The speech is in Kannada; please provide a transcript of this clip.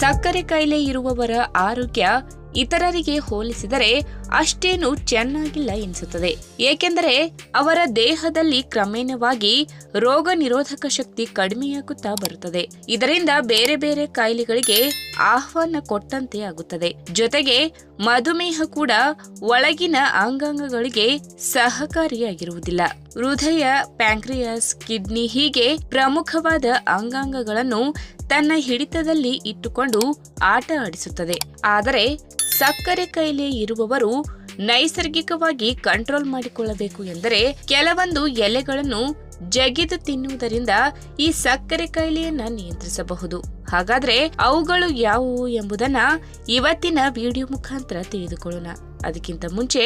ಸಕ್ಕರೆ ಕಾಯಿಲೆ ಇರುವವರ ಆರೋಗ್ಯ ಇತರರಿಗೆ ಹೋಲಿಸಿದರೆ ಅಷ್ಟೇನು ಚೆನ್ನಾಗಿಲ್ಲ ಎನಿಸುತ್ತದೆ ಏಕೆಂದರೆ ಅವರ ದೇಹದಲ್ಲಿ ಕ್ರಮೇಣವಾಗಿ ರೋಗ ನಿರೋಧಕ ಶಕ್ತಿ ಕಡಿಮೆಯಾಗುತ್ತಾ ಬರುತ್ತದೆ. ಇದರಿಂದ ಬೇರೆ ಬೇರೆ ಕಾಯಿಲೆಗಳಿಗೆ ಆಹ್ವಾನ ಕೊಟ್ಟಂತೆ ಆಗುತ್ತದೆ. ಜೊತೆಗೆ ಮಧುಮೇಹ ಕೂಡ ಒಳಗಿನ ಅಂಗಾಂಗಗಳಿಗೆ ಸಹಕಾರಿಯಾಗಿರುವುದಿಲ್ಲ. ಹೃದಯ, ಪ್ಯಾಂಕ್ರಿಯಾಸ್, ಕಿಡ್ನಿ ಹೀಗೆ ಪ್ರಮುಖವಾದ ಅಂಗಾಂಗಗಳನ್ನು ತನ್ನ ಹಿಡಿತದಲ್ಲಿ ಇಟ್ಟುಕೊಂಡು ಆಟ ಆಡಿಸುತ್ತದೆ. ಆದರೆ ಸಕ್ಕರೆ ಕಾಯಿಲೆ ಇರುವವರು ನೈಸರ್ಗಿಕವಾಗಿ ಕಂಟ್ರೋಲ್ ಮಾಡಿಕೊಳ್ಳಬೇಕು ಎಂದರೆ ಕೆಲವೊಂದು ಎಲೆಗಳನ್ನು ಜಗಿದು ತಿನ್ನುವುದರಿಂದ ಈ ಸಕ್ಕರೆ ಕಾಯಿಲೆಯನ್ನ ನಿಯಂತ್ರಿಸಬಹುದು. ಹಾಗಾದ್ರೆ ಅವುಗಳು ಯಾವುವು ಎಂಬುದನ್ನ ಇವತ್ತಿನ ವಿಡಿಯೋ ಮುಖಾಂತರ ತಿಳಿದುಕೊಳ್ಳೋಣ. ಅದಕ್ಕಿಂತ ಮುಂಚೆ